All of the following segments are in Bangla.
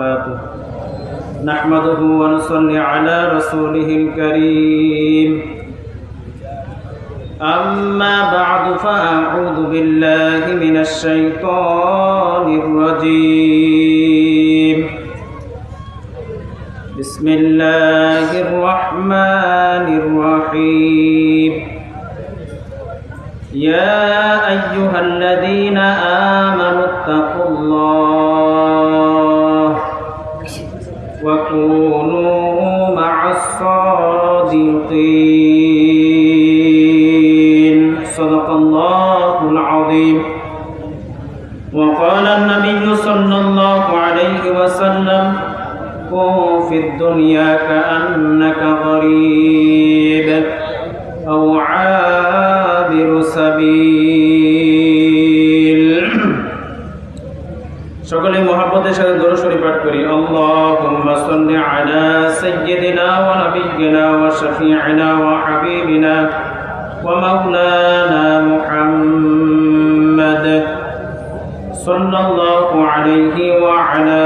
وبركاته. نحمده ونصلي على رسوله الكريم. أما بعد فأعوذ بالله من الشيطان الرجيم. بسم الله الرحمن الرحيم. يا أيها الذين آمنوا اتقوا الله وكونوا مع الصادقين. صدق الله العظيم. وقال النبي صلى الله عليه وسلم كن في الدنيا كأنك غريب. সকলে মোহাম্মদের সাথে দরুদ শরীফ পাঠ করি আল্লাহুম্মা সাল্লি আলা সাইয়্যিদিনা ওয়া নাবিয়্যিনা ওয়া শাফি'িনা ওয়া হাবিবিনা ওয়া মাওলানা মুহাম্মাদ সাল্লাল্লাহু আলাইহি ওয়া আলা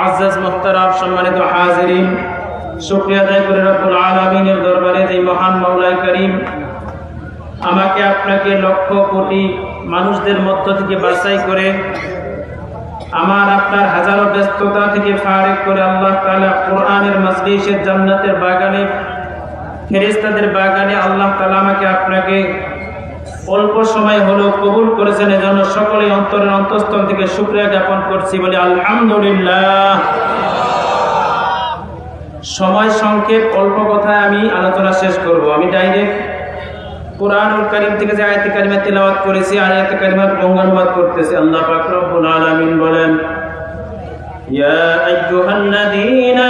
মুআজ্জাজ মুহতারাম সম্মানিত হাজিরিন শুকরিয়া আদায় করে রব্বুল আলামিনের দরবারে এই মহান মাওলানা করিম, আমাকে আপনাকে লক্ষ কোটি মানুষদের মধ্য থেকে বাছাই করে, আমার আপনার হাজারো ব্যস্ততা থেকে ফারেক করে আল্লাহ তালা কোরআনের মজলিসের জান্নাতের বাগানে ফেরেস্তাদের বাগানে আল্লাহ তালা আমাকে আপনাকে অল্প সময় হলো কবুল করেছেন, এজন্য সকলে অন্তরের অন্তঃস্থল থেকে শুক্রিয়া জ্ঞাপন করছি বলে আলহামদুলিল্লাহ। সময় সংক্ষেপ, অল্প কথায় আমি আলোচনা শেষ করব। আমি ডাইরেক্ট কোরআন করিম থেকে যে আয়াতে কারিমা তেলাওয়াত করেছি আয়াতে কারিমার বঙ্গানুবাদ করতেছি। আল্লাহ পাক রব্বুল আলামিন বলেন, ইয়া আইয়ুহাল্লাযীনা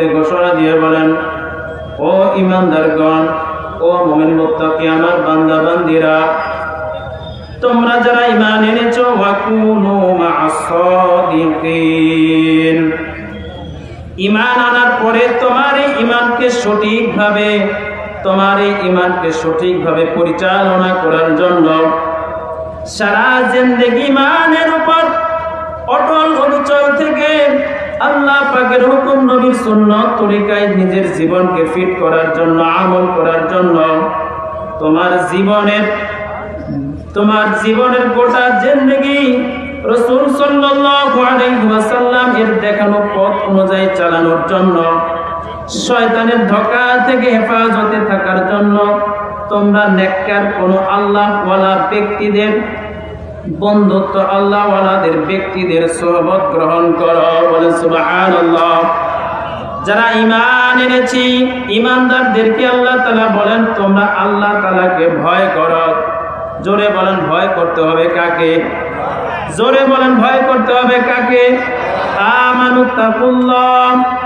মধ্যে ঘোষণা দিয়ে বলেন, ও ইমানদারগণ, ও মুমিন মুত্তাকি, আমার বান্দা বান্দিরা, তোমরা যারা ঈমান এনেছো, ওয়াকুনু ইমান আনার পরে তোমার এই ইমানকে সঠিকভাবে, তোমার এই ইমানকে সঠিকভাবে পরিচালনা করার জন্য সারা জিন্দেগি ইমানের পাকের হুকুম নবীর সুন্নত তরিকায় নিজের জীবনকে ফিট করার জন্য, আমল করার জন্য, তোমার জীবনের তোমার জীবনের গোটা জিন্দগি রসুল ওয়াসাল্লাম এর দেখানো পথ অনুযায়ী চালানোর জন্য, শয়তানের ধোঁকা থেকে হেফাজতে থাকার জন্য তোমরা নেককার কোন আল্লাহওয়ালা ব্যক্তিদের বন্ধুত্ব আল্লাহ আল্লাহওয়ালাদের ব্যক্তিদের সোহবত গ্রহণ করো যারা ইমান এনেছি ইমানদারদেরকে আল্লাহ তালা বলেন, তোমরা আল্লাহ তালাকে ভয় করো। জোরে বলেন, ভয় করতে হবে কাকে? জোরে বলেন, ভয় করতে হবে কাকে?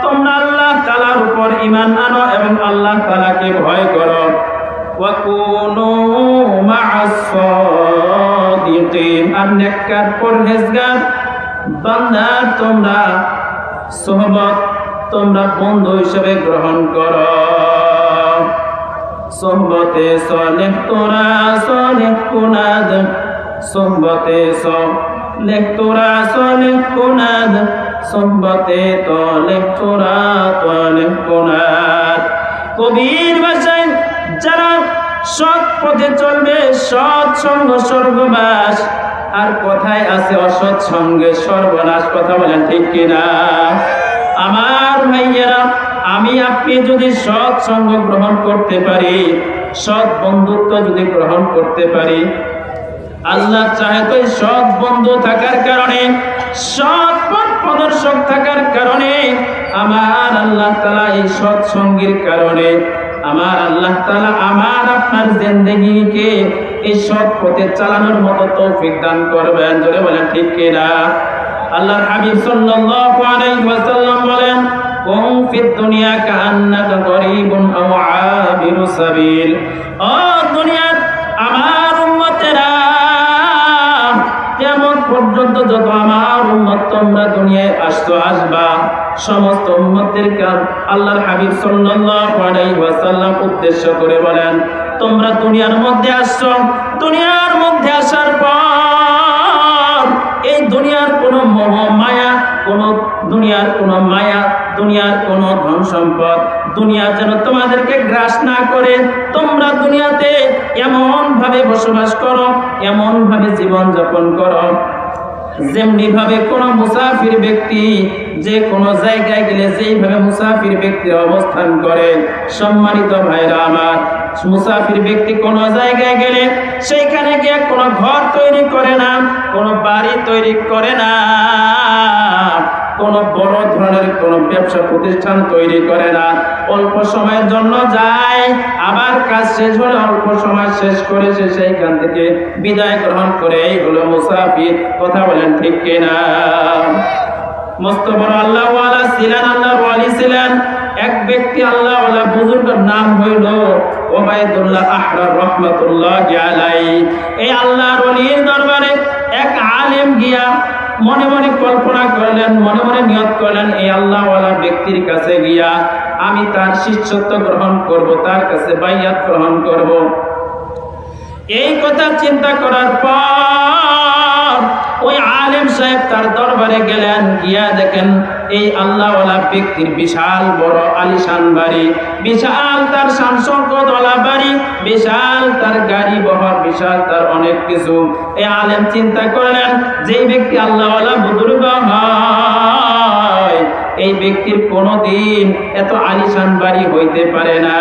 তোমরা আল্লাহ তালার উপর ইমান আনো এবং আল্লাহ তালাকে ভয় করো। আর নেককার পরহেজগার, বান্দা, তোমরা সোহবত, তোমরা বন্ধু হিসেবে গ্রহণ করো। সোহবতে সলেহ তোরা সলেহ কুনাদ সোহবতে সলেহ তোরা সলেহ কুনাদ সোহবতে তলেহ তোরা তলেহ কুনাদ কবির ভাষায় যারা সৎ পথে চলবে, সৎ সঙ্গ স্বর্গবাস আর কথায় আছে অসৎ সঙ্গে সর্বনাশ কথা বলেন ঠিক কিনা? আমার ভাইয়েরা, আমি আপনি যদি সৎ সঙ্গ গ্রহণ করতে পারি, সৎ বন্ধুত্ব যদি গ্রহণ করতে পারি, আল্লাহ চাহে তো সৎ বন্ধু থাকার কারণে, সৎ পথ প্রদর্শক থাকার কারণে, আমার আল্লাহ তালা এই সৎ সঙ্গীর কারণে আমার আল্লাহ তালা আমার আপনার জিন্দগিকে এই সৎ পথে চালানোর মতো তৌফিক দান করবেন। জোরে বলেন, ঠিক কিনা আল্লাহ হাবিব সাল্লাল্লাহু আলাইহি ওয়াসাল্লাম বলেন, কুম ফিদ দুনিয়া কাআন্নাকা গরীবুন আও আবিরু সাবিল। ও দুনিয়া আমার পর্যন্ত যত আমার উম্মত তোমরা দুনিয়ায় আসতো আসবা, সমস্ত উম্মতদেরকে আল্লাহর হাবিব সাল্লাল্লাহু উদ্দেশ্য করে বলেন, তোমরা দুনিয়ার মধ্যে আসছো, দুনিয়ার মধ্যে আসার পর এই দুনিয়ার কোনো মোহ মায়া, কোন দুনিয়ার কোনো মায়া, দুনিয়ার কোনো ধন সম্পদ, দুনিয়া যেন তোমাদেরকে গ্রাস না করে, তোমরা দুনিয়াতে এমন ভাবে বসবাস করো এমন ভাবে জীবন যাপন করো যেমনি ভাবে কোন মুসাফির ব্যক্তি যে কোনো জায়গায় গেলে যেইভাবে মুসাফির ব্যক্তি অবস্থান করে, সম্মানিত ভাইরা আমার, মুসাফির ব্যক্তি কোন জায়গায় গেলে সেইখানে গিয়ে কোনো ঘর তৈরি করে না, কোনো বাড়ি তৈরি করে না। কোনো বড় ধরনের কোনো ব্যবসা প্রতিষ্ঠান তৈরি করে না। অল্প সময়ের জন্য যায়, আবার কাজ শেষ হলে অল্প সময় শেষ করে সে সেইখান থেকে বিদায় গ্রহণ করে। এই হলো মুসাফির কথা বলেন ঠিক কিনা? মস্ত বড় আল্লাহ ছিলেন আল্লাহ ওয়ালি ছিলেন। এক ব্যক্তি আল্লাহ বুজুর্গের নাম হইল ওবায়দুল্লাহ আহরার রহমতুল্লাহ আলাই এই আল্লাহর ওলির দরবারে এক আলেম গিয়া মনে মনে কল্পনা করলেন, মনে মনে নিয়ত করলেন, এই আল্লাহওয়ালা ব্যক্তির কাছে গিয়া আমি তার শিষ্যত্ব গ্রহণ করব, তার কাছে বাইয়াত গ্রহণ করব। এই কথা চিন্তা করার পর ওই আলেম সাহেব তার দরবারে গেলেন, গিয়া দেখেন এই আল্লাহওয়ালা ব্যক্তির বিশাল বড় আলিশান বাড়ি। বিশাল তার সাংসঙ্কতওয়ালা বাড়ি, বিশাল তার গাড়ি বহর, বিশাল তার অনেক কিছু। এই আলেম চিন্তা করলেন, যেই ব্যক্তি আল্লাহওয়ালা বুজুর্গ এই ব্যক্তির কোনোদিন এত আলিশান বাড়ি হইতে পারে না।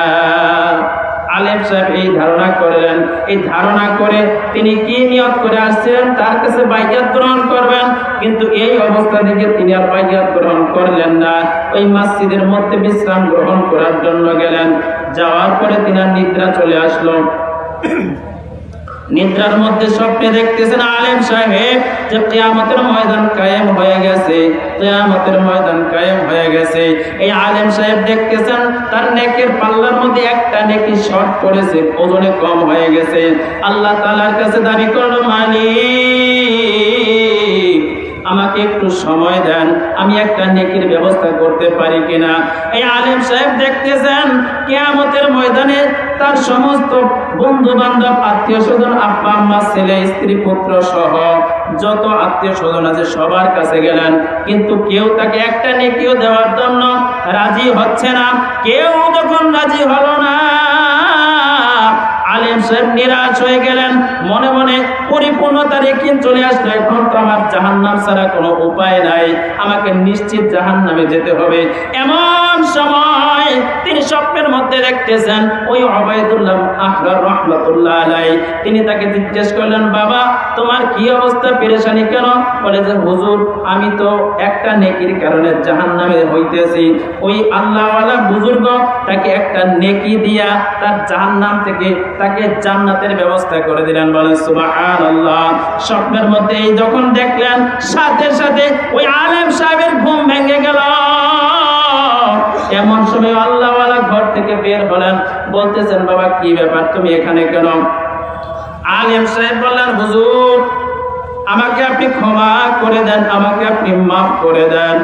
আলেম সাহেব এই ধারণা করলেন। এই ধারণা করে তিনি কি নিয়ত করে আসছেন? তার কাছে বাইয়াত গ্রহণ করবেন। কিন্তু এই অবস্থা থেকে তিনি আর বাইয়াত গ্রহণ করলেন না। ওই মসজিদের মধ্যে বিশ্রাম গ্রহণ করার জন্য গেলেন। যাওয়ার পরে তিনি নিদ্রা চলে আসলো। নিদ্রার মধ্যে স্বপ্নে দেখতেছেন আলেম সাহেব যে কেয়ামতের ময়দান কায়েম হয়ে গেছে, কেয়ামতের ময়দান কায়েম হয়ে গেছে। এই আলেম সাহেব দেখতেছেন তার নেকের পাল্লার মধ্যে একটা নেকি শর্ট পড়েছে, ওজনে কম হয়ে গেছে। আল্লাহ তালার কাছে দাবি করল, মালিক আমাকে একটু সময় দেন, আমি একটা নেকির ব্যবস্থা করতে পারি কিনা। এই আলেম সাহেব দেখতেছেন, কেয়ামতের ময়দানে তার সমস্ত বন্ধু বান্ধব আত্মীয় স্বজন আব্বা, আম্মা, ছেলে, স্ত্রী, পুত্র সহ যত আত্মীয় স্বজন আছে সবার কাছে গেলেন। কিন্তু কেউ তাকে একটা নেকিও দেওয়ার জন্য রাজি হচ্ছে না। কেউ যখন রাজি হলো না। আলেম সাহেব নিরাশ হয়ে গেলেন। মনে মনে পরিপূর্ণতার একিন চলে আসলো। এখন তো আমার জাহান্নাম ছাড়া কোনো উপায় নাই। আমাকে নিশ্চিত জাহান্নামে যেতে হবে। এমন সময় তিনি স্বপ্নের মধ্যে দেখতেছেন ওই আলাই। তিনি তাকে জিজ্ঞেস করলেন, বাবা, তোমার কি অবস্থা? কেন? বলে যে, হুজুর, আমি তো একটা নেকির কারণে জাহান্নামে হইতেছি। ওই আল্লাহওয়ালা বুজুর্গ তাকে একটা নেকি দিয়া তার জাহান্নাম থেকে তাকে জান্নাতের ব্যবস্থা করে দিলেন। বলেন সুবহানাল্লাহ। স্বপ্নের মধ্যে যখন দেখলেন, সাথে সাথে ওই আলেম সাহেবের ঘুম ভেঙে গেল। এমন সময় আল্লাহওয়ালা ঘর থেকে বের হলেন। বলতেছেন, বাবা, কি ব্যাপার? তুমি এখানে কেন? আলেম সাহেব বললেন, হুজুর, আমাকে আপনি ক্ষমা করে দেন, আমাকে আপনি মাফ করে দেন।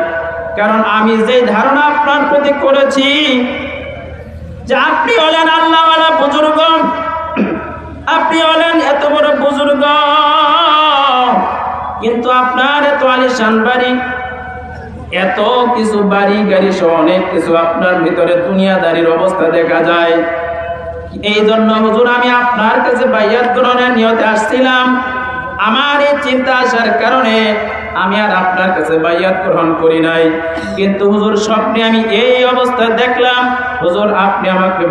কারণ আমি যে ধারণা আপনার প্রতি করেছি, যে আপনি হলেন আল্লাহওয়ালা বুজুর্গ আপনি হলেন এত বড় বুজুর্গ। কিন্তু আপনার এত আলিশান বাড়ি এত কিছু বাড়ি, গাড়ি সহ অনেক কিছু আপনার ভিতরে দুনিয়াদারির অবস্থা দেখা যায়। এই জন্য হুজুর, আমি আপনার কাছে বাইয়াত গ্রহণের নিয়তে আসছিলাম। আমার এই চিন্তা আসার কারণে আমি আর আপনার কাছে বাইয়াত গ্রহণ করি নাই। কিন্তু হুজুর, স্বপ্নে আমি এই অবস্থায় দেখলাম। হুজুর, আপনি আমাকে